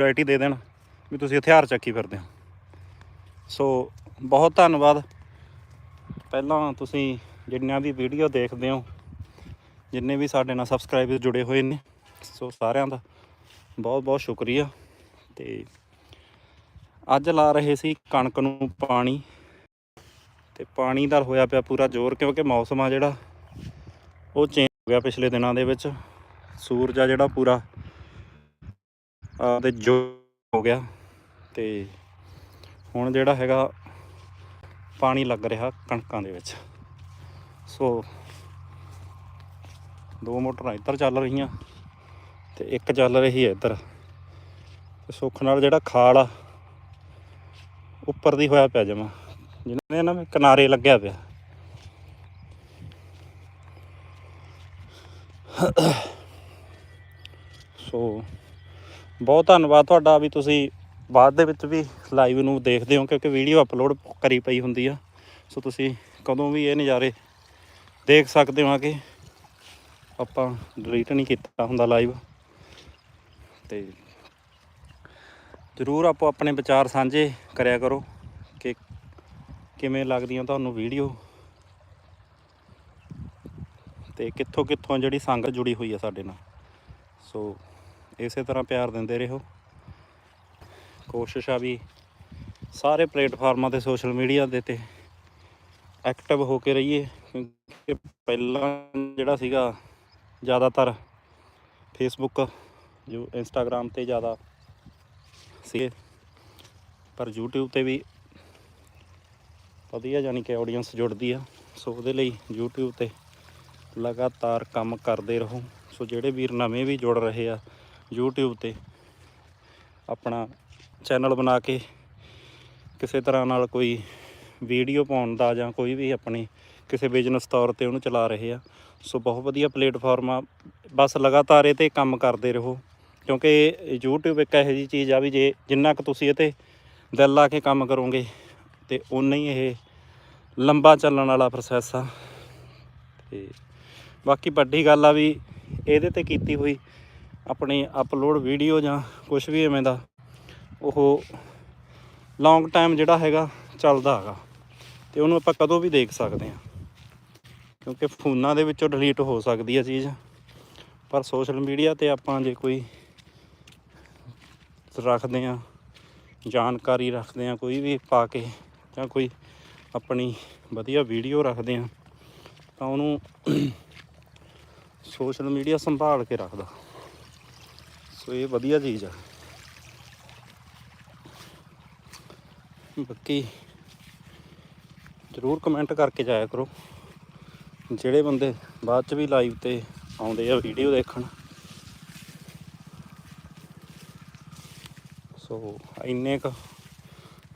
Security ਦੇ ਦੇਣ ਵੀ ਤੁਸੀਂ ਹਥਿਆਰ ਚੱਕੀ ਫਿਰਦੇ ਹੋ। ਸੋ ਬਹੁਤ ਧੰਨਵਾਦ। ਪਹਿਲਾਂ ਤੁਸੀਂ ਜਿੰਨਿਆਂ ਦੀ ਵੀਡੀਓ ਦੇਖਦੇ ਹੋ, ਜਿੰਨੇ ਵੀ ਸਾਡੇ ਨਾਲ ਸਬਸਕ੍ਰਾਈਬਰ ਜੁੜੇ ਹੋਏ ਨੇ, ਸੋ ਸਾਰਿਆਂ ਦਾ ਬਹੁਤ ਬਹੁਤ ਸ਼ੁਕਰੀਆ। ਤੇ ਅੱਜ ਲਾ ਰਹੇ ਸੀ ਕਣਕ ਨੂੰ ਪਾਣੀ। ਤੇ ਪਾਣੀ ਦਾ ਹੋਇਆ ਪਿਆ ਪੂਰਾ ਜ਼ੋਰ, ਕਿਉਂਕਿ ਮੌਸਮ ਆ ਜਿਹੜਾ, ਉਹ ਚੇਂਜ ਹੋ ਗਿਆ ਪਿਛਲੇ ਦਿਨਾਂ ਦੇ ਵਿੱਚ। ਸੂਰਜ ਆ ਜਿਹੜਾ ਪੂਰਾ ਆਪਦੇ ਜੋ ਹੋ ਗਿਆ ਤੇ ਹੁਣ ਜਿਹੜਾ ਹੈਗਾ ਪਾਣੀ ਲੱਗ ਰਿਹਾ ਕਣਕਾਂ ਦੇ ਵਿੱਚ। ਸੋ ਦੋ ਮੋਟਰਾਂ ਇੱਧਰ ਚੱਲ ਰਹੀਆਂ ਤੇ ਇੱਕ ਚੱਲ ਰਹੀ ਹੈ ਇੱਧਰ। ਤੇ ਸੁੱਖ ਨਾਲ ਜਿਹੜਾ ਖਾਲ ਆ ਉੱਪਰ ਦੀ ਹੋਇਆ ਪਿਆ ਜਮਾ ਜਿਹਨੇ ਨਾ ਕਿਨਾਰੇ ਲੱਗਿਆ ਪਿਆ। ਸੋ ਬਹੁਤ ਧੰਨਵਾਦ ਤੁਹਾਡਾ ਵੀ ਤੁਸੀਂ ਬਾਅਦ ਦੇ ਵਿੱਚ ਵੀ ਲਾਈਵ ਨੂੰ ਦੇਖਦੇ ਹੋ ਕਿਉਂਕਿ ਵੀਡੀਓ ਅਪਲੋਡ ਕਰੀ ਪਈ ਹੁੰਦੀ ਆ। ਸੋ ਤੁਸੀਂ ਕਦੋਂ ਵੀ ਇਹ ਨਜ਼ਾਰੇ ਦੇਖ ਸਕਦੇ ਹੋ ਆ ਕਿ। ਆਪਾਂ ਡਿਲੀਟ ਨਹੀਂ ਕੀਤਾ ਹੁੰਦਾ ਲਾਈਵ ਤੇ ਜ਼ਰੂਰ ਆਪੋ ਆਪਣੇ ਵਿਚਾਰ ਸਾਂਝੇ ਕਰਿਆ ਕਰੋ ਕਿ ਕਿਵੇਂ ਲੱਗਦੀਆਂ ਤੁਹਾਨੂੰ ਵੀਡੀਓ ਤੇ ਕਿੱਥੋਂ ਕਿੱਥੋਂ ਜਿਹੜੀ ਸੰਗਤ ਜੁੜੀ ਹੋਈ ਆ ਸਾਡੇ ਨਾਲ। ਸੋ ਇਸੇ ਤਰ੍ਹਾਂ ਪਿਆਰ ਦਿੰਦੇ ਰਹੋ। ਕੋਸ਼ਿਸ਼ ਆ ਵੀ ਸਾਰੇ ਪਲੇਟਫਾਰਮਾਂ ਤੇ ਸੋਸ਼ਲ ਮੀਡੀਆ ਦੇ ਤੇ ਐਕਟਿਵ ਹੋ ਕੇ ਰਹੀਏ, ਕਿਉਂਕਿ ਪਹਿਲਾਂ ਜਿਹੜਾ ਸੀਗਾ ਜ਼ਿਆਦਾਤਰ ਫੇਸਬੁੱਕ ਜੋ ਇੰਸਟਾਗ੍ਰam ਤੇ ਜ਼ਿਆਦਾ ਸੀ ਪਰ YouTube ਤੇ ਵੀ ਵਧੀਆ ਯਾਨੀ ਕਿ ਆਡੀਅנס ਜੁੜਦੀ ਆ। ਸੋ ਉਹਦੇ ਲਈ YouTube ਤੇ ਲਗਾਤਾਰ ਕੰਮ ਕਰਦੇ ਰਹੋ। ਸੋ ਜਿਹੜੇ ਵੀਰ ਨਵੇਂ ਵੀ ਜੁੜ ਰਹੇ ਆ YouTube ਤੇ ਆਪਣਾ ਚੈਨਲ ਬਣਾ ਕੇ ਕਿਸੇ ਤਰ੍ਹਾਂ ਨਾਲ ਕੋਈ ਵੀਡੀਓ ਪਾਉਣ ਦਾ ਜਾਂ ਕੋਈ ਵੀ ਆਪਣੀ ਕਿਸੇ ਬਿਜ਼ਨਸ ਤੌਰ ਤੇ ਉਹਨੂੰ ਚਲਾ ਰਹੇ ਆ। ਸੋ ਬਹੁਤ ਵਧੀਆ ਪਲੇਟਫਾਰਮ ਆ। ਬਸ ਲਗਾਤਾਰ ਇਹ ਤੇ ਕੰਮ ਕਰਦੇ ਰਹੋ, ਕਿਉਂਕਿ YouTube ਇੱਕ ਇਹੋ ਜਿਹੀ ਚੀਜ਼ ਆ ਵੀ ਜੇ ਜਿੰਨਾ ਕੁ ਤੁਸੀਂ ਇਹ ਤੇ ਦਿਲ ਲਾ ਕੇ ਕੰਮ ਕਰੋਗੇ ਤੇ ਉਨਾ ਹੀ ਇਹ ਲੰਬਾ ਚੱਲਣ ਵਾਲਾ ਪ੍ਰੋਸੈਸ ਆ। ਤੇ ਬਾਕੀ ਵੱਡੀ ਗੱਲ ਆ ਵੀ ਇਹਦੇ ਤੇ ਕੀਤੀ ਹੋਈ ਆਪਣੀ ਅਪਲੋਡ ਵੀਡੀਓ ਜਾਂ ਕੁਝ ਵੀ ਐਵੇਂ ਦਾ, ਉਹ ਲੌਂਗ ਟਾਈਮ ਜਿਹੜਾ ਹੈਗਾ ਚੱਲਦਾ ਹੈਗਾ। ਤੇ ਉਹਨੂੰ ਆਪਾਂ ਕਦੋਂ ਵੀ ਦੇਖ ਸਕਦੇ ਹਾਂ। ਕਿਉਂਕਿ ਫੋਨਾਂ ਦੇ ਵਿੱਚੋਂ ਡਿਲੀਟ ਹੋ ਸਕਦੀ ਹੈ ਚੀਜ਼। ਪਰ ਸੋਸ਼ਲ ਮੀਡੀਆ ਤੇ ਆਪਾਂ ਜੇ ਕੋਈ ਰੱਖਦੇ ਆ ਜਾਣਕਾਰੀ ਰੱਖਦੇ ਆ ਕੋਈ ਵੀ ਪਾ ਕੇ ਜਾਂ ਕੋਈ ਆਪਣੀ ਵਧੀਆ ਵੀਡੀਓ ਰੱਖਦੇ ਆ ਤਾਂ ਉਹਨੂੰ ਸੋਸ਼ਲ ਮੀਡੀਆ ਸੰਭਾਲ ਕੇ ਰੱਖਦਾ। ਸੋ ਇਹ ਵਧੀਆ ਚੀਜ਼ ਆ। ਬਾਕੀ ਜ਼ਰੂਰ ਕਮੈਂਟ ਕਰਕੇ ਜਾਇਆ ਕਰੋ। ਜਿਹੜੇ ਬੰਦੇ ਬਾਅਦ ਚ ਵੀ ਲਾਈਵ ਤੇ ਆਉਂਦੇ ਆ ਵੀਡੀਓ ਦੇਖਣ। ਸੋ ਇੰਨੇ ਕ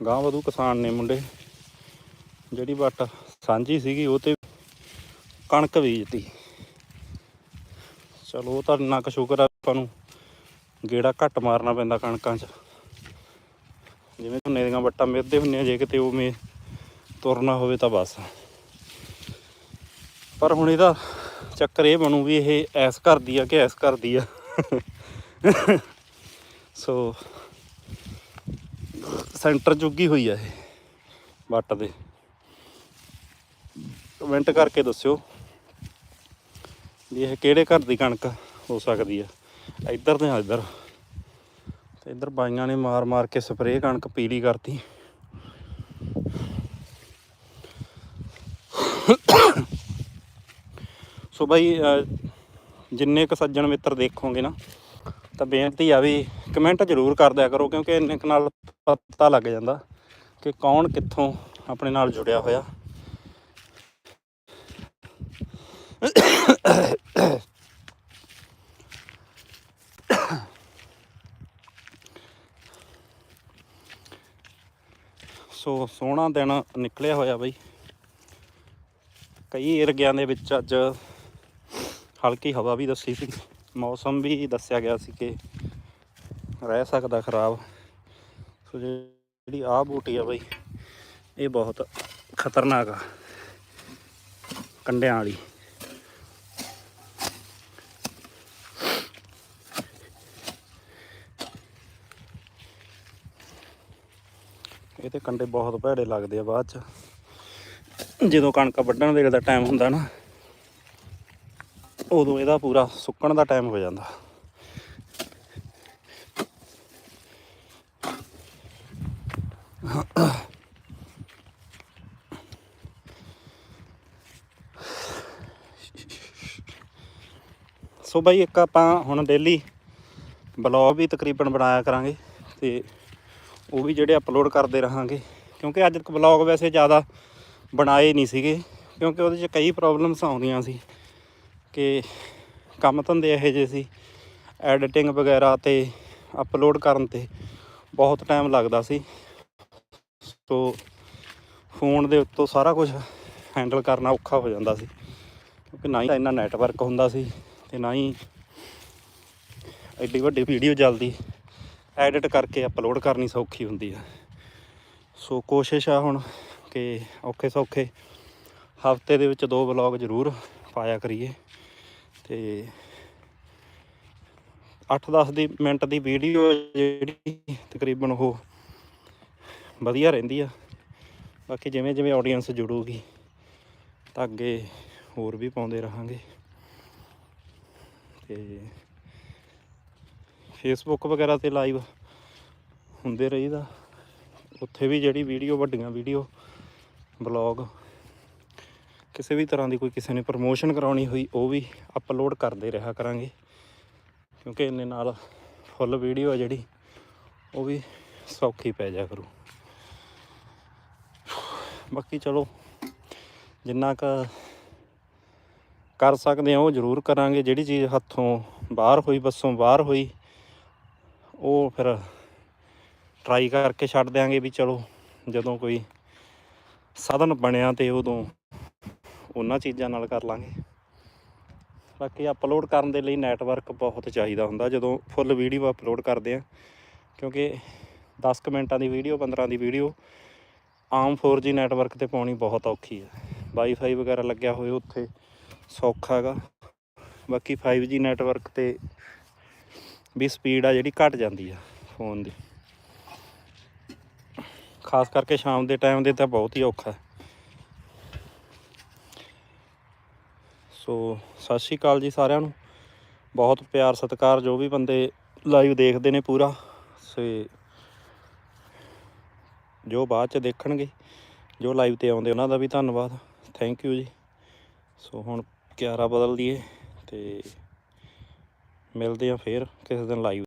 ਗਾਂ ਵਧੂ ਕਿਸਾਨ ਨੇ ਮੁੰਡੇ। ਜਿਹੜੀ ਵੱਟ ਸਾਂਝੀ ਸੀਗੀ ਉਹ ਤੇ ਕਣਕ ਬੀਜਤੀ। ਚਲੋ ਉਹ ਤਾਂ ਨਾ ਕੁ ਸ਼ੁਕਰ ਆ ਆਪਾਂ ਨੂੰ। ਗੇੜਾ ਘੱਟ ਮਾਰਨਾ ਪੈਂਦਾ ਕਣਕਾਂ 'ਚ। ਜਿਵੇਂ ਝੋਨੇ ਦੀਆਂ ਵੱਟਾਂ ਮਿੱਧਦੇ ਹੁੰਦੇ ਆ ਜੇ ਕਿਤੇ ਉਹ ਮੇ ਤੁਰਨਾ ਹੋਵੇ ਤਾਂ ਬਸ। ਪਰ ਹੁਣ ਇਹਦਾ ਚੱਕਰ ਇਹ ਬਣੂ ਵੀ ਇਹ ਐਸ ਘਰ ਦੀ ਆ ਕਿ ਐਸ ਘਰ ਦੀ ਆ। ਸੋ ਸੈਂਟਰ ਚੁੱਗੀ ਹੋਈ ਆ ਇਹ ਵੱਟ ਦੇ। ਕਮੈਂਟ ਕਰਕੇ ਦੱਸਿਓ ਵੀ ਇਹ ਕਿਹੜੇ ਘਰ ਦੀ ਕਣਕ ਹੋ ਸਕਦੀ ਆ। ਇੱਧਰ ਤੇ ਇੱਧਰ। ਤੇ ਇੱਧਰ ਬਾਈਆਂ ਨੇ ਮਾਰ ਮਾਰ ਕੇ ਸਪਰੇਅ ਕਣਕ ਪੀਲੀ ਕਰਤੀ। ਸੋ ਬਾਈ ਜਿੰਨੇ ਕ ਸੱਜਣ ਮਿੱਤਰ ਦੇਖੋਗੇ ਨਾ, ਤਾਂ ਬੇਨਤੀ ਆ ਵੀ ਕਮੈਂਟ ਜ਼ਰੂਰ ਕਰ ਦਿਆ ਕਰੋ, ਕਿਉਂਕਿ ਇੰਨੇ ਕੁ ਨਾਲ ਪਤਾ ਲੱਗ ਜਾਂਦਾ ਕਿ ਕੌਣ ਕਿੱਥੋਂ ਆਪਣੇ ਨਾਲ ਜੁੜਿਆ ਹੋਇਆ। ਸੋ ਸੋਹਣਾ ਦਿਨ ਨਿਕਲਿਆ ਹੋਇਆ ਬਈ। ਕਈ ਏਰੀਆਂ ਦੇ ਵਿੱਚ ਅੱਜ ਹਲਕੀ ਹਵਾ ਵੀ ਦੱਸੀ ਸੀ। ਮੌਸਮ ਵੀ ਦੱਸਿਆ ਗਿਆ ਸੀ ਕਿ ਰਹਿ ਸਕਦਾ ਖਰਾਬ। ਸੋ ਜਿਹੜੀ ਆਹ ਬੂਟੀ ਆ ਬਈ, ਇਹ ਬਹੁਤ ਖਤਰਨਾਕ ਆ, ਕੰਡਿਆਂ ਵਾਲੀ। ਇਹ ਤੇ ਕੰਡੇ ਬਹੁਤ ਭੈੜੇ ਲੱਗਦੇ ਆ ਬਾਅਦ ਚ। ਜਦੋਂ ਕਣਕ ਵੱਢਣ ਦੇ ਦਾ ਟਾਈਮ ਹੁੰਦਾ ਨਾ, ਉਦੋਂ ਇਹਦਾ ਪੂਰਾ ਸੁੱਕਣ ਦਾ ਟਾਈਮ ਹੋ ਜਾਂਦਾ। ਸੋ ਬਾਈ ਇੱਕ ਆਪਾਂ ਹੁਣ ਡੇਲੀ ਬਲੌਗ ਵੀ ਤਕਰੀਬਨ ਬਣਾਇਆ ਕਰਾਂਗੇ ਤੇ ਉਹ ਵੀ ਜਿਹੜੇ ਅਪਲੋਡ ਕਰਦੇ ਰਹਾਂਗੇ। ਕਿਉਂਕਿ ਅੱਜ ਤੱਕ ਬਲੌਗ ਵੈਸੇ ਜ਼ਿਆਦਾ ਬਣਾਏ ਨਹੀਂ ਸੀਗੇ। ਕਿਉਂਕਿ ਉਹਦੇ 'ਚ ਕਈ ਪ੍ਰੋਬਲਮਸ ਆਉਂਦੀਆਂ ਸੀ ਕਿ ਕੰਮ ਧੰਦੇ ਇਹੋ ਜਿਹੇ ਸੀ। ਐਡੀਟਿੰਗ ਵਗੈਰਾ ਤੇ ਅਪਲੋਡ ਕਰਨ ਤੇ ਬਹੁਤ ਟਾਈਮ ਲੱਗਦਾ ਸੀ। ਸੋ ਫੋਨ ਦੇ ਉੱਤੋਂ ਸਾਰਾ ਕੁਝ ਹੈਂਡਲ ਕਰਨਾ ਔਖਾ ਹੋ ਜਾਂਦਾ ਸੀ। ਕਿਉਂਕਿ ਨਾ ਹੀ ਇੰਨਾ ਨੈਟਵਰਕ ਹੁੰਦਾ ਸੀ ਤੇ ਨਾ ਹੀ ਐਡੀ ਵੱਡੀ ਵੀਡੀਓ ਜਲਦੀ ਐਡਿਟ ਕਰਕੇ ਅਪਲੋਡ ਕਰਨੀ ਸੌਖੀ ਹੁੰਦੀ ਆ। ਸੋ ਕੋਸ਼ਿਸ਼ ਆ ਹੁਣ ਕਿ ਔਖੇ ਸੌਖੇ ਹਫ਼ਤੇ ਦੇ ਵਿੱਚ ਦੋ ਵਲੌਗ ਜ਼ਰੂਰ ਪਾਇਆ ਕਰੀਏ ਤੇ 8-10 ਦੀ ਮਿੰਟ ਦੀ ਵੀਡੀਓ ਜਿਹੜੀ ਤਕਰੀਬਨ ਉਹ ਵਧੀਆ ਰਹਿੰਦੀ ਆ। ਬਾਕੀ ਜਿਵੇਂ ਜਿਵੇਂ ਆਡੀਅנס ਜੁੜੂਗੀ ਤਾਂ ਅੱਗੇ ਹੋਰ ਵੀ ਪਾਉਂਦੇ ਰਹਾਂਗੇ। ਤੇ ਫੇਸਬੁੱਕ ਵਗੈਰਾ ਤੇ ਲਾਈਵ ਹੁੰਦੇ ਰਹੀਦਾ। ਉੱਥੇ ਵੀ ਜਿਹੜੀ ਵੀਡੀਓ ਵੱਡੀਆਂ ਵੀਡੀਓ ਬਲੌਗ ਕਿਸੇ ਵੀ ਤਰ੍ਹਾਂ ਦੀ ਕੋਈ ਕਿਸੇ ਨੇ ਪ੍ਰਮੋਸ਼ਨ ਕਰਾਉਣੀ ਹੋਈ, ਉਹ ਵੀ ਅਪਲੋਡ ਕਰਦੇ ਰਿਹਾ ਕਰਾਂਗੇ। ਕਿਉਂਕਿ ਇਹਨੇ ਨਾਲ ਫੁੱਲ ਵੀਡੀਓ ਆ ਜਿਹੜੀ, ਉਹ ਵੀ ਸੌਖੀ ਪੈ ਜਾ ਕਰੂ। ਬਾਕੀ ਚਲੋ, ਜਿੰਨਾ ਕ ਕਰ ਸਕਦੇ ਆ, ਉਹ ਜ਼ਰੂਰ ਕਰਾਂਗੇ। ਜਿਹੜੀ ਚੀਜ਼ ਹੱਥੋਂ ਬਾਹਰ ਹੋਈ, ਬੱਸੋਂ ਬਾਹਰ ਹੋਈ ਉਹ ਫਿਰ ਟਰਾਈ ਕਰਕੇ ਛੱਡ ਦਿਆਂਗੇ ਵੀ ਚਲੋ ਜਦੋਂ ਕੋਈ ਸਾਧਨ ਬਣਿਆ ਤੇ ਉਦੋਂ ਉਹਨਾਂ ਚੀਜ਼ਾਂ ਨਾਲ ਕਰ ਲਾਂਗੇ। ਬਾਕੀ ਅਪਲੋਡ ਕਰਨ ਦੇ ਲਈ ਨੈਟਵਰਕ ਬਹੁਤ ਚਾਹੀਦਾ ਹੁੰਦਾ ਜਦੋਂ ਫੁੱਲ ਵੀਡੀਓ ਅਪਲੋਡ ਕਰਦੇ ਆ। ਕਿਉਂਕਿ 10 ਕੁ ਮਿੰਟਾਂ ਦੀ ਵੀਡੀਓ 15 ਦੀ ਵੀਡੀਓ ਆਮ 4G ਨੈਟਵਰਕ ਤੇ ਪਾਉਣੀ ਬਹੁਤ ਔਖੀ ਹੈ ਵਾਈਫਾਈ ਵਗੈਰਾ ਲੱਗਿਆ ਹੋਇਆ ਉੱਥੇ ਸੌਖਾ ਹੈਗਾ। ਬਾਕੀ 5G ਨੈਟਵਰਕ ਤੇ ਵੀ ਸਪੀਡ ਆ ਜਿਹੜੀ ਘਟ ਜਾਂਦੀ ਆ ਫੋਨ ਦੀ। ਖਾਸ ਕਰਕੇ ਸ਼ਾਮ ਦੇ ਟਾਈਮ ਦੇ ਤਾਂ ਬਹੁਤ ਹੀ ਔਖਾ ਸੋ ਸਤਿ ਸ਼੍ਰੀ ਅਕਾਲ ਜੀ ਸਾਰਿਆਂ ਨੂੰ। ਬਹੁਤ ਪਿਆਰ, ਸਤਿਕਾਰ ਜੋ ਵੀ ਬੰਦੇ ਲਾਈਵ ਦੇਖਦੇ ਨੇ ਪੂਰਾ, ਸੇ ਜੋ ਬਾਅਦ ਚ ਦੇਖਣਗੇ, ਜੋ ਲਾਈਵ ਤੇ ਆਉਂਦੇ ਉਹਨਾਂ ਦਾ ਵੀ ਧੰਨਵਾਦ। ਥੈਂਕ ਯੂ ਜੀ। ਸੋ ਹੁਣ 11 ਬਦਲ ਦਈਏ ਤੇ ਮਿਲਦੇ ਆ ਫੇਰ ਕਿਸੇ ਦਿਨ ਲਾਈਵ